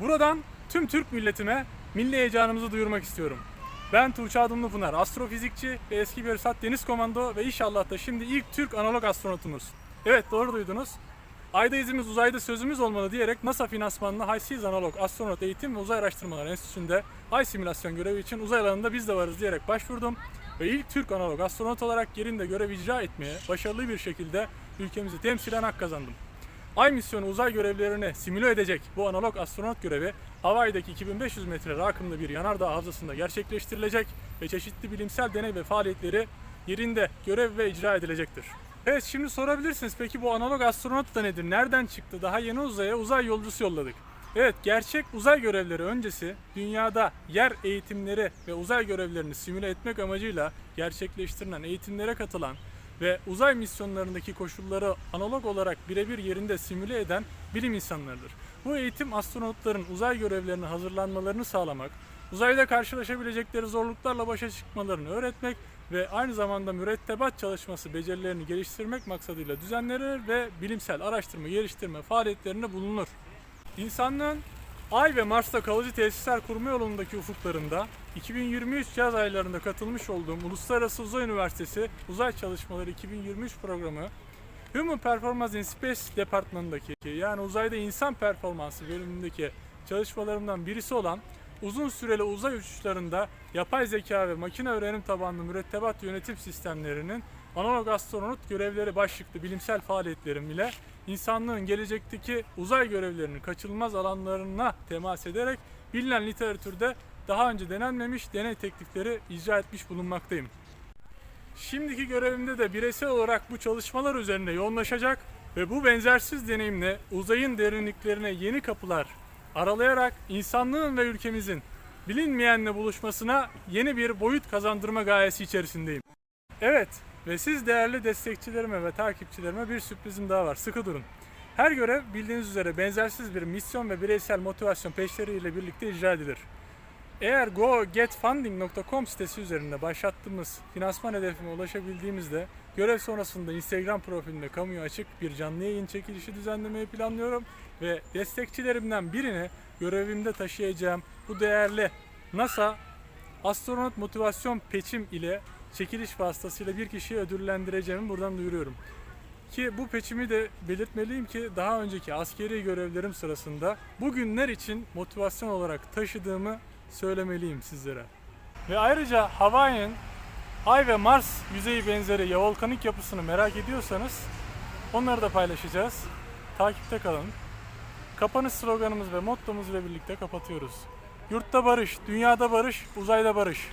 Buradan tüm Türk milletime milli heyecanımızı duyurmak istiyorum. Ben Tuğçe Adımlı Pınar, astrofizikçi ve eski bir Sat Deniz Komando ve inşallah da şimdi ilk Türk analog astronotumuz. Evet doğru duydunuz. Ayda izimiz uzayda sözümüz olmalı diyerek NASA finansmanlı High Seas Analog Astronot Eğitim ve Uzay Araştırmaları Enstitüsü'nde ay simülasyon görevi için uzay alanında biz de varız diyerek başvurdum. Ve ilk Türk analog astronot olarak yerinde görev icra etmeye başarılı bir şekilde ülkemizi temsilen hak kazandım. Ay misyonu uzay görevlerini simüle edecek bu analog astronot görevi Hawaii'deki 2500 metre rakımlı bir yanardağ havzasında gerçekleştirilecek ve çeşitli bilimsel deney ve faaliyetleri yerinde görev ve icra edilecektir. Evet şimdi sorabilirsiniz peki bu analog astronot da nedir? Nereden çıktı? Daha yeni uzaya uzay yolcusu yolladık. Evet gerçek uzay görevleri öncesi dünyada yer eğitimleri ve uzay görevlerini simüle etmek amacıyla gerçekleştirilen eğitimlere katılan ve uzay misyonlarındaki koşulları analog olarak birebir yerinde simüle eden bilim insanlarıdır. Bu eğitim astronotların uzay görevlerine hazırlanmalarını sağlamak, uzayda karşılaşabilecekleri zorluklarla başa çıkmalarını öğretmek ve aynı zamanda mürettebat çalışması becerilerini geliştirmek maksadıyla düzenlenir ve bilimsel araştırma geliştirme faaliyetlerinde bulunur. İnsanlığın Ay ve Mars'ta kalıcı tesisler kurma yolundaki ufuklarında 2023 yaz aylarında katılmış olduğum Uluslararası Uzay Üniversitesi Uzay Çalışmaları 2023 programı Human Performance in Space departmanındaki yani uzayda insan performansı bölümündeki çalışmalarımdan birisi olan uzun süreli uzay uçuşlarında yapay zeka ve makine öğrenim tabanlı mürettebat yönetim sistemlerinin analog astronot görevleri başlıklı bilimsel faaliyetlerim ile insanlığın gelecekteki uzay görevlerinin kaçınılmaz alanlarına temas ederek bilinen literatürde daha önce denenmemiş deney teknikleri icra etmiş bulunmaktayım. Şimdiki görevimde de bireysel olarak bu çalışmalar üzerine yoğunlaşacak ve bu benzersiz deneyimle uzayın derinliklerine yeni kapılar aralayarak insanlığın ve ülkemizin bilinmeyenle buluşmasına yeni bir boyut kazandırma gayesi içerisindeyim. Evet ve siz değerli destekçilerime ve takipçilerime bir sürprizim daha var. Sıkı durun. Her görev bildiğiniz üzere benzersiz bir misyon ve bireysel motivasyon peşleriyle birlikte icra edilir. Eğer gogetfunding.com sitesi üzerinde başlattığımız finansman hedefime ulaşabildiğimizde görev sonrasında Instagram profilimde kamuya açık bir canlı yayın çekilişi düzenlemeyi planlıyorum ve destekçilerimden birini görevimde taşıyacağım bu değerli NASA astronot motivasyon peçim ile çekiliş vasıtasıyla bir kişiyi ödüllendireceğimi buradan duyuruyorum. Ki bu peçimi de belirtmeliyim ki daha önceki askeri görevlerim sırasında bugünler için motivasyon olarak taşıdığımı söylemeliyim sizlere. Ve ayrıca Hawaii'nin Ay ve Mars yüzeyi benzeri ya volkanik yapısını merak ediyorsanız onları da paylaşacağız. Takipte kalın. Kapanış sloganımız ve mottomuz ile birlikte kapatıyoruz. Yurtta barış, dünyada barış, uzayda barış.